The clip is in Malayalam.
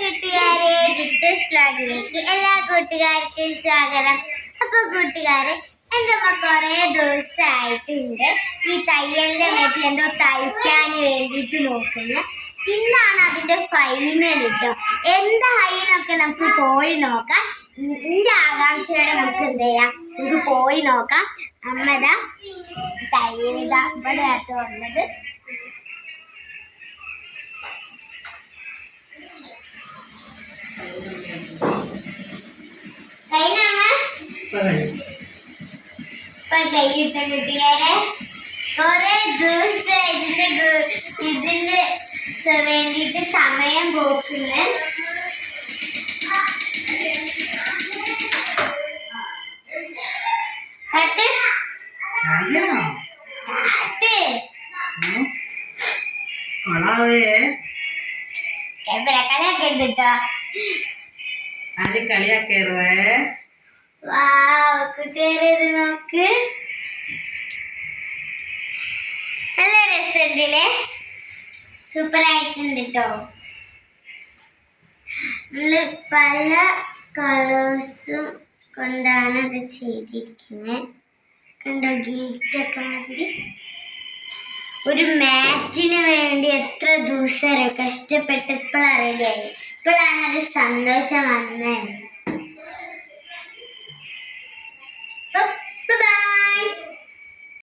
കൂട്ടുകാരെ ഡിറ്റസ് വ്ലോഗിലേക്ക് എല്ലാ കൂട്ടുകാർക്കും സ്വാഗതം. അപ്പൊ കൂട്ടുകാരെ എന്റെ അമ്മ കുറെ ദിവസമായിട്ടുണ്ട് ഈ തയ്യലിന്റെ മേഖല എന്തോ തയ്ക്കാൻ വേണ്ടിയിട്ട് നോക്കുന്നു. ഇന്നാണ് അതിന്റെ ഫൈനൽ കിട്ടും എന്തായിന്നൊക്കെ നമുക്ക് പോയി നോക്കാം. എന്റെ ആകാംക്ഷയോടെ നമുക്ക് എന്ത് ചെയ്യാം? നമുക്ക് പോയി നോക്കാം. അമ്മ തയ്യൽ ഇവിടെ അത് ഉള്ളത്. കൈയിട്ട കുട്ടികാരെ കൊറേ ദിവസം ഇതിന്റെ ഇതിന്റെ വേണ്ടിയിട്ട് സമയം പോക്കുന്നു. ആരും കളിയാക്കരുതേ? വാവ് കുട്ടികളെ ഇത് നോക്ക്. നല്ല രസമുണ്ടല്ലേ? സൂപ്പർ ആയിട്ടുണ്ട് കേട്ടോ നമ്മൾ പല കളേഴ്സും കൊണ്ടാണ് അത് ചെയ്തിരിക്കുന്നത് കണ്ടോ ഗീറ്റൊക്കെ മാതിരി. ഒരു മാറ്റിന് വേണ്ടി എത്ര ദിവസം കഷ്ടപ്പെട്ട് ഇപ്പോഴാണ് റെഡിയായി ഇപ്പോഴാണ് ഒരു സന്തോഷം വന്നത്